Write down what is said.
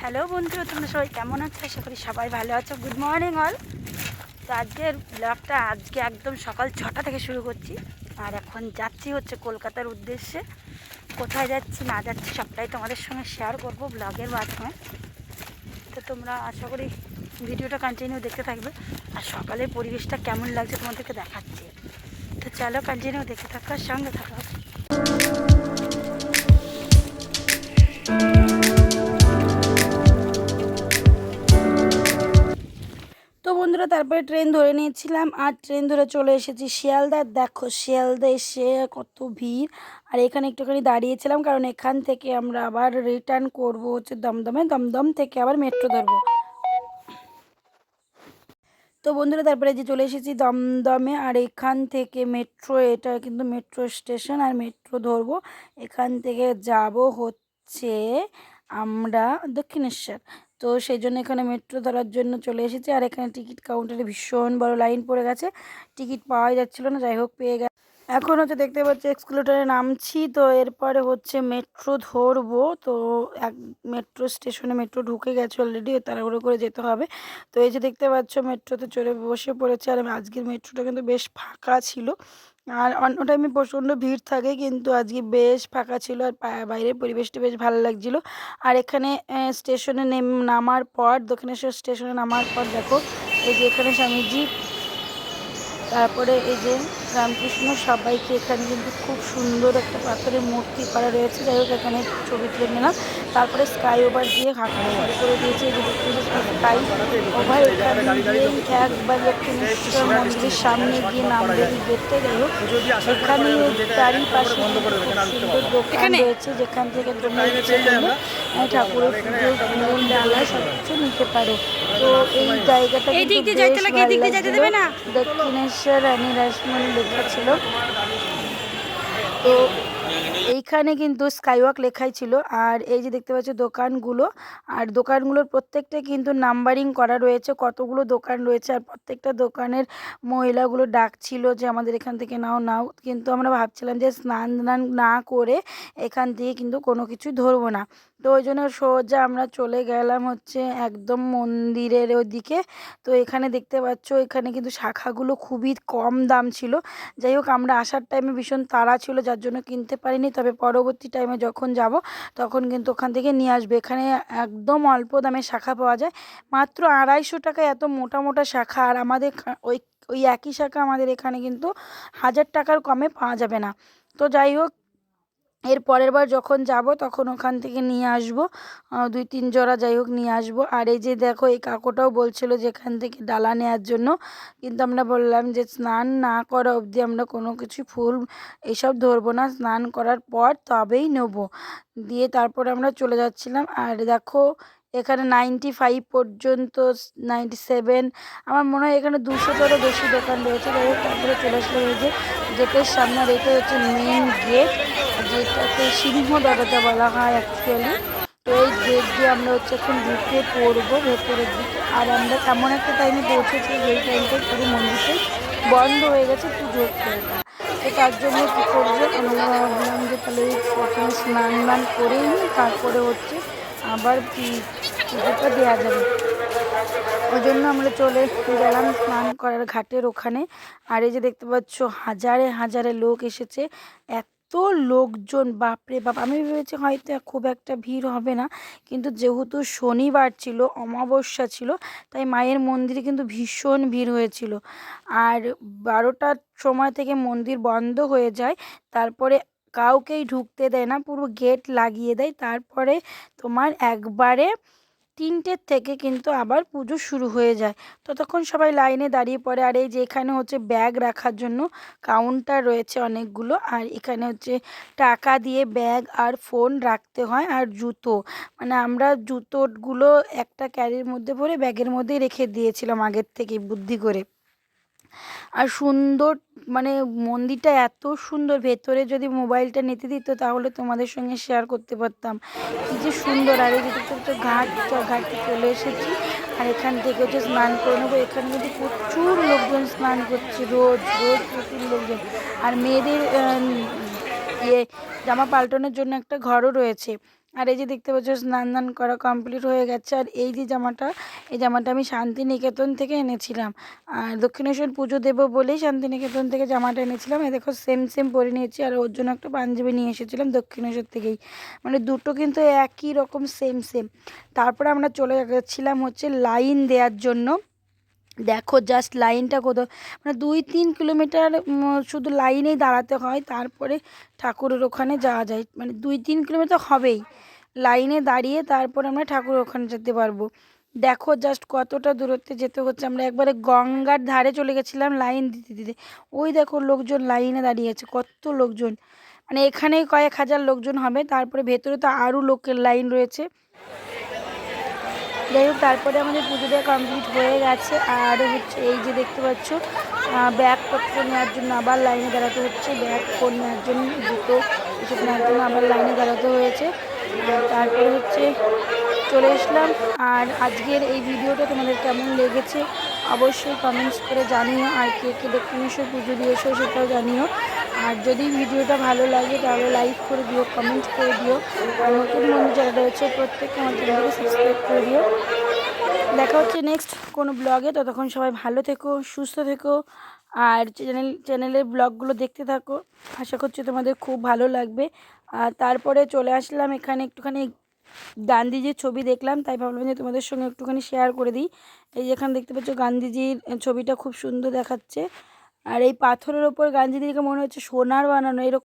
Hello বন্ধু তোমরা সবাই কেমন আছো? আশা করি সবাই ভালো আছো। গুড মর্নিং অল তো আজকের ব্লগটা আজকে একদম সকাল ছটা থেকে শুরু করছি। আর এখন যাচ্ছি হচ্ছে কলকাতার উদ্দেশ্যে। কোথায় যাচ্ছি, না যাচ্ছি সবটাই তোমাদের সঙ্গে শেয়ার করব ব্লগের মাধ্যমে। তো তোমরা আশা করি ভিডিওটা কন্টিনিউ দেখতে থাকবে। আর সকালের পরিবেশটা কেমন লাগছে তোমাদেরকে দেখাচ্ছি। তো চলো কন্টিনিউ দেখতে থাকো সঙ্গে থাকো। বন্ধুরা তারপরে ট্রেন ধরে নিয়েছিলাম আর ট্রেন ধরে চলে এসেছি শিয়ালদা। দেখো শিয়ালদা এসে কত ভিড়। আর এখানে একটুখানি দাঁড়িয়েছিলাম কারণ এখান থেকে আমরা আবার রিটার্ন করব হচ্ছে দমদমে। দমদম থেকে আবার মেট্রো ধরবো। তো বন্ধুরা, তারপরে যে চলে এসেছি দমদমে আর এখান থেকে মেট্রো এটা কিন্তু মেট্রো স্টেশন আর মেট্রো ধরবো। এখান থেকে যাব হচ্ছে আমরা দক্ষিণেশ্বর। তো সেই জন্য এখানে মেট্রো ধরার জন্য চলে এসেছি। আর এখানে টিকিট কাউন্টারে ভীষণ বড় লাইন পড়ে গেছে। টিকিট পাওয়াই যাচ্ছিল না যাই হোক পেয়ে গেছে। এখন হচ্ছে দেখতে পাচ্ছি এক্সকুলেটারে নামছি। তো এরপরে হচ্ছে মেট্রো ধরবো। তো এক মেট্রো স্টেশনে মেট্রো ঢুকে গেছে অলরেডি তাড়াহুড়ো করে যেতে হবে। তো এই যে দেখতে পাচ্ছ মেট্রোতে চড়ে বসে পড়েছে। আর আজকের মেট্রোটা কিন্তু বেশ ফাঁকা ছিল। আর অন্য টাইমে প্রচণ্ড ভিড় থাকে কিন্তু আজকে বেশ ফাঁকা ছিল আর বাইরের পরিবেশটা বেশ ভালো লাগছিল। আর এখানে স্টেশনে নেম, নামার পর, দক্ষিণেশ্বর স্টেশনে নামার পর দেখো, এই যে এখানে স্বামীজি, তারপরে এই যে রামকৃষ্ণ সবাইকে এখানে কিন্তু খুব সুন্দর একটা পাথরের মূর্তি করা রয়েছে। যাই হোক এখানে ছবি তুলে নিলাম। তারপরে স্কাই ওভার দিয়ে হাঁটা করে দিয়েছে। দেখতে স্কাই ওভার এখানে একবার দক্ষিণেশ্বর মন্দিরের সামনে গিয়ে নামবে এই গেটটা যাই হোক এখানে চারিপাশে সুন্দর দোকান রয়েছে যেখান থেকে তোমরা আহ, ঠাকুরের পুজো ডালা সব কিছু নিতে পারো। তো এই জায়গাটা। দক্ষিণেশ্বর রানী রাসমণি লেখা ছিল। তো এইখানে কিন্তু স্কাইওয়াক লেখাই ছিল। আর এই যে দেখতে পাচ্ছ দোকানগুলো, আর দোকানগুলোর প্রত্যেকটা কিন্তু নাম্বারিং করা রয়েছে, কতগুলো দোকান রয়েছে, আর প্রত্যেকটা দোকানের মহিলাগুলো ডাকছিল যে আমাদের এখান থেকে নাও নাও। কিন্তু আমরা ভাবছিলাম যে স্নান না করে এখান থেকে কিন্তু কোনো কিছুই ধরবো না। তো ওই জন্য সোজা আমরা চলে গেলাম হচ্ছে একদম মন্দিরের ওদিকে তো এখানে দেখতে পাচ্ছ, এখানে কিন্তু শাখাগুলো খুবই কম দাম ছিল। যাই হোক, আমরা আসার টাইমে ভীষণ তাড়া ছিল, যার জন্য কিনতে পারিনি। তবে পরবর্তী টাইমে যখন যাব, তখন কিন্তু ওখান থেকে নিয়ে আসবে। এখানে একদম অল্প দামে শাখা পাওয়া যায়। মাত্র আড়াইশো টাকায় এত মোটা মোটা শাখা, আর আমাদের ওই ওই একই শাখা আমাদের এখানে কিন্তু হাজার টাকার কমে পাওয়া যাবে না। তো যাই হোক এর পরের বার যখন যাব, তখন ওখান থেকে নিয়ে আসব। দুই তিন জোড়া যাই হোক নিয়ে আসব। আর এই যে দেখো, এই কাকুটাও বলছিল যে এখান থেকে ডালা নেওয়ার জন্য। কিন্তু আমরা বললাম যে, স্নান না করা অবধি আমরা কোনো কিছু ফুল এসব ধরবো না। স্নান করার পর তবেই নেব। দিয়ে তারপরে আমরা চলে যাচ্ছিলাম। আর দেখো, এখানে নাইনটি ফাইভ পর্যন্ত নাইনটি সেভেন আমার মনে হয় এখানে দুশোটারও বেশি দোকান রয়েছে। তারপরে চলে আসলাম এই যে, গেটের সামনে এটা হচ্ছে মেন গেট যেটাকে সিংহ দরজা বলা হয় অ্যাকচুয়ালি তো এই গেট দিয়ে আমরা হচ্ছে এখন ঢুকে পড়ব ভেতরের দিকে। আর আমরা এমন একটা টাইমে পৌঁছেছি, যেই টাইমটা পুরো মন্দিরটাই বন্ধ হয়ে গেছে পুজোর টাইমটা তো তার জন্য কী করব? আমরা ভাবলাম যে তাহলে প্রথমে স্নান টান করেই তারপরে হচ্ছে আবার পুজোটা দেওয়া যাবে। ওই জন্য আমরা চলে গেলাম স্নান করার ঘাটের ওখানে। আর এই যে দেখতে পাচ্ছ, হাজারে হাজারে লোক এসেছে এত লোকজন, বাপরে বাপ। আমি ভেবেছি হয়তো খুব একটা ভিড় হবে না। কিন্তু যেহেতু শনিবার ছিল, অমাবস্যা ছিল, তাই মায়ের মন্দিরে কিন্তু ভীষণ ভিড় হয়েছিল। আর বারোটার সময় থেকে মন্দির বন্ধ হয়ে যায়। তারপরে কাউকেই ঢুকতে দেয় না, পুরো গেট লাগিয়ে দেয়। তারপরে তোমার একবারে তিনটের থেকে কিন্তু আবার পুজো শুরু হয়ে যায়। ততক্ষণ সবাই লাইনে দাঁড়িয়ে পড়ে। আর এই যে এখানে হচ্ছে ব্যাগ রাখার জন্য কাউন্টার রয়েছে অনেকগুলো। আর এখানে হচ্ছে টাকা দিয়ে ব্যাগ আর ফোন রাখতে হয় আর জুতো। মানে আমরা জুতোগুলো একটা ক্যারির মধ্যে ভরে ব্যাগের মধ্যেই রেখে দিয়েছিলাম আগের থেকে বুদ্ধি করে। আর সুন্দর মানে মন্দিরটা এত সুন্দর, ভেতরে যদি মোবাইলটা নিতে দিত তাহলে তোমাদের সঙ্গে শেয়ার করতে পারতাম। কী যে সুন্দর, আর এই যে ঘাট ঘাটে চলে এসেছি। আর এখান থেকে হচ্ছে স্নান করে নেব, এখানে কিন্তু প্রচুর লোকজন স্নান করছে, রোজ রোজ প্রচুর লোকজন। আর মেয়েদের ইয়ে জামা পাল্টানোর জন্য একটা ঘরও রয়েছে। আর এই যে দেখতে পাচ্ছ, স্নান দান করা কমপ্লিট হয়ে গেছে। আর এই যে জামাটা, এই জামাটা আমি শান্তিনিকেতন থেকে এনেছিলাম। আর দক্ষিণেশ্বর পুজো দেবো বলেই শান্তিনিকেতন থেকে জামাটা এনেছিলাম। এ দেখো সেম সেম পরে নিয়েছি। আর ওর জন্য একটা পাঞ্জাবি নিয়ে এসেছিলাম দক্ষিণেশ্বর থেকেই। মানে দুটো কিন্তু একই রকম সেম সেম তারপরে আমরা চলে গেছিলাম হচ্ছে লাইন দেওয়ার জন্য। দেখো জাস্ট লাইনটা কোথাও মানে দুই তিন কিলোমিটার শুধু লাইনেই দাঁড়াতে হয়, তারপরে ঠাকুরের ওখানে যাওয়া যায় মানে দুই তিন কিলোমিটার হবেই। লাইনে দাঁড়িয়ে তারপর আমরা ঠাকুরের ওখানে যেতে পারব। দেখো জাস্ট কতটা দূরত্বে যেতে হচ্ছে, আমরা একবারে গঙ্গার ধারে চলে গেছিলাম লাইন দিতে দিতে। ওই দেখো লোকজন লাইনে দাঁড়িয়ে আছে, কত লোকজন। মানে এখানেই কয়েক হাজার লোকজন হবে, তারপরে ভেতরে তো আরও লোকের লাইন রয়েছে। যাই হোক তারপরে আমাদের পুজোটা কমপ্লিট হয়ে গেছে। আর হচ্ছে এই যে দেখতে পাচ্ছ ব্যাগপত্র নেওয়ার জন্য আবার লাইনে দাঁড়াতে হচ্ছে। ব্যাগ ফোন নেওয়ার জন্য, জুতো, এসব নেওয়ার জন্য আবার লাইনে দাঁড়াতে হয়েছে। তারপরে হচ্ছে চলে আসলাম। আর আজকের এই ভিডিওটা তোমাদের কেমন লেগেছে অবশ্যই কমেন্টস করে জানিও। আর কে কে দক্ষিণেশ্বর পুজো দিয়েছ সেটাও জানিও। আর যদি ভিডিওটা ভালো লাগে তাহলে লাইক করে দিও কমেন্ট করে দিও। আর নতুন বন্ধু যারা রয়েছে প্রত্যেককে আমার চ্যানেলকে সাবস্ক্রাইব করে দিও। দেখা হচ্ছে নেক্সট কোনো ব্লগে ততক্ষণ সবাই ভালো থেকো, সুস্থ থেকো। আর চ্যানেল চ্যানেলের ব্লগগুলো দেখতে থাকো। আশা করছি তোমাদের খুব ভালো লাগবে। আর তারপরে চলে আসলাম এখানে একটুখানি গান্ধীজির ছবি দেখলাম, তাই ভাবলাম যে তোমাদের সঙ্গে একটুখানি শেয়ার করে দিই। এই যে এখানে দেখতে পাচ্ছ গান্ধীজির ছবিটা খুব সুন্দর দেখাচ্ছে। আর এই পাথরের ওপর গান্ধীজিকে মনে হচ্ছে সোনার বানানো, এরকম